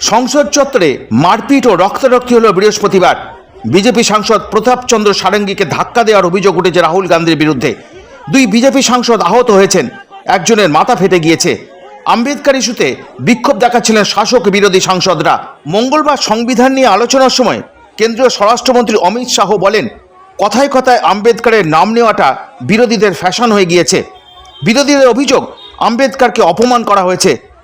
সংসদ চত্বরে মারপিট ও রক্তারক্তি হল বৃহস্পতিবার। বিজেপি সাংসদ প্রতাপচন্দ্র সারেঙ্গিকে ধাক্কা দেওয়ার অভিযোগ উঠেছে রাহুল গান্ধীর বিরুদ্ধে। দুই বিজেপি সাংসদ আহত হয়েছেন, একজনের মাথা ফেটে গিয়েছে। আম্বেদকার ইস্যুতে বিক্ষোভ দেখাচ্ছিলেন শাসক বিরোধী সাংসদরা। মঙ্গলবার সংবিধান নিয়ে আলোচনার সময় কেন্দ্রীয় স্বরাষ্ট্রমন্ত্রী অমিত শাহ বলেন, কথায় কথায় আম্বেদকরের নাম নেওয়াটা বিরোধীদের ফ্যাশন হয়ে গিয়েছে। বিরোধীদের অভিযোগ, আম্বেদকরকে অপমান করা হয়েছে।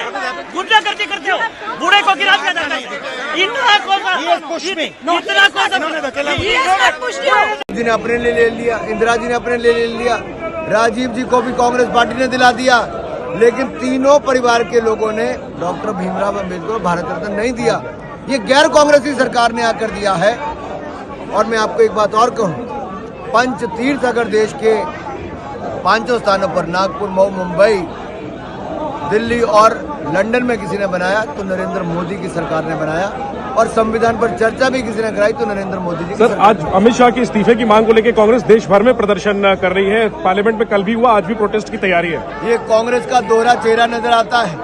है। गुंडा करते करते हो। बूढ़े को गिरा दिया जाता है। इतना कौन इतना. जी ने अपने लिए ले लिया इंदिरा जी ने अपने लिए ले लिया राजीव जी को भी कांग्रेस पार्टी ने दिला दिया लेकिन तीनों परिवार के लोगों ने डॉक्टर भीमराव अंबेडकर को भारत रत्न नहीं दिया। ये गैर कांग्रेसी सरकार ने आकर दिया है। और मैं आपको एक बात और कहूँ पंच तीर्थ अगर देश के पाँचों स्थानों पर नागपुर मऊ मुंबई दिल्ली और लंदन में किसी ने बनाया तो नरेंद्र मोदी की सरकार ने बनाया। और संविधान पर चर्चा भी किसी ने कराई तो नरेंद्र मोदी जी सर आज अमित शाह के इस्तीफे की मांग को लेकर कांग्रेस देश भर में प्रदर्शन कर रही है। पार्लियामेंट में कल भी हुआ आज भी प्रोटेस्ट की तैयारी है। ये कांग्रेस का दोहरा चेहरा नज़र आता है।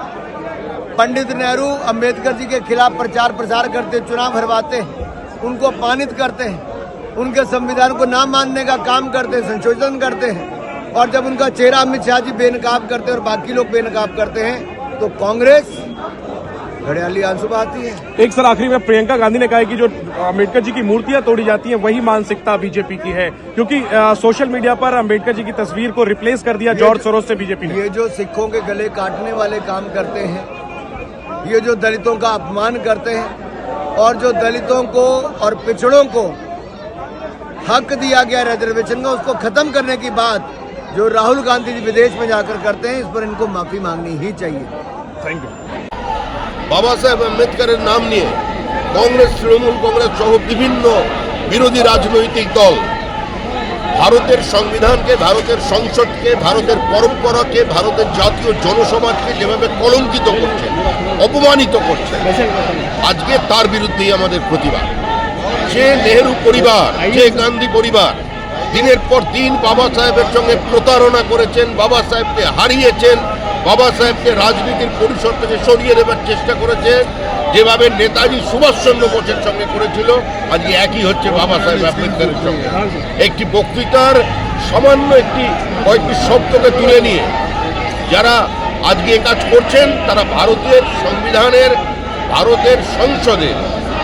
पंडित नेहरू अंबेडकर जी के खिलाफ प्रचार प्रसार करते चुनाव हरवाते हैं उनको अपमानित करते हैं उनके संविधान को ना मानने का काम करते हैं संशोधन करते हैं। और जब उनका चेहरा अमित शाह जी बेनकाब करते हैं और बाकी लोग बेनकाब करते हैं तो कांग्रेस घड़ियाली आँसू बहाती है। एक सर आखिरी में प्रियंका गांधी ने कहा है कि जो अंबेडकर जी की मूर्तियाँ तोड़ी जाती हैं वही मानसिकता बीजेपी की है। क्योंकि अ, सोशल मीडिया पर अंबेडकर जी की तस्वीर को रिप्लेस कर दिया जॉर्ज सोरोस से बीजेपी ने। ये जो सिखों के गले काटने वाले काम करते हैं ये जो दलितों का अपमान करते हैं और जो दलितों को और पिछड़ों को हक दिया गया रिजर्वेशन का उसको खत्म करने की बात जो राहुल गांधी जी विदेश में जाकर करते हैं इस पर इनको माफी मांगनी ही चाहिए थैंक यू বাবা সাহেব আম্বেদকরের নাম নিয়ে কংগ্রেস তৃণমূল কংগ্রেস সহ বিভিন্ন বিরোধী রাজনৈতিক দল ভারতের সংবিধানকে ভারতের সংসদকে ভারতের পরম্পরাকে ভারতের জাতীয় জনসমাজকে যেভাবে কলঙ্কিত করছে অপমানিত করছে আজকে তার বিরুদ্ধেই আমাদের প্রতিবাদ যে নেহেরু পরিবার যে গান্ধী পরিবার দিনের পর দিন বাবা সাহেবের সঙ্গে প্রতারণা করেছেন, বাবা সাহেবকে হারিয়েছেন, বাবা সাহেবকে রাজনীতির পরিসর থেকে সরিয়ে দেবার চেষ্টা করেছেন। যেভাবে নেতাজি সুভাষচন্দ্র বোসের সঙ্গে করেছিল, আজকে একই হচ্ছে বাবা সাহেব আম্বেদকরের সঙ্গে। একটি বক্তৃতার সামান্য একটি কয়েকটি শব্দকে তুলে নিয়ে যারা আজকে কাজ করছেন, তারা ভারতের সংবিধানের, ভারতের সংসদের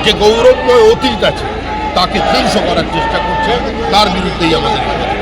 যে গৌরবময় অতীত আছে তাকে ধ্বংস করার চেষ্টা করছে তার বিরুদ্ধেই আমাদের।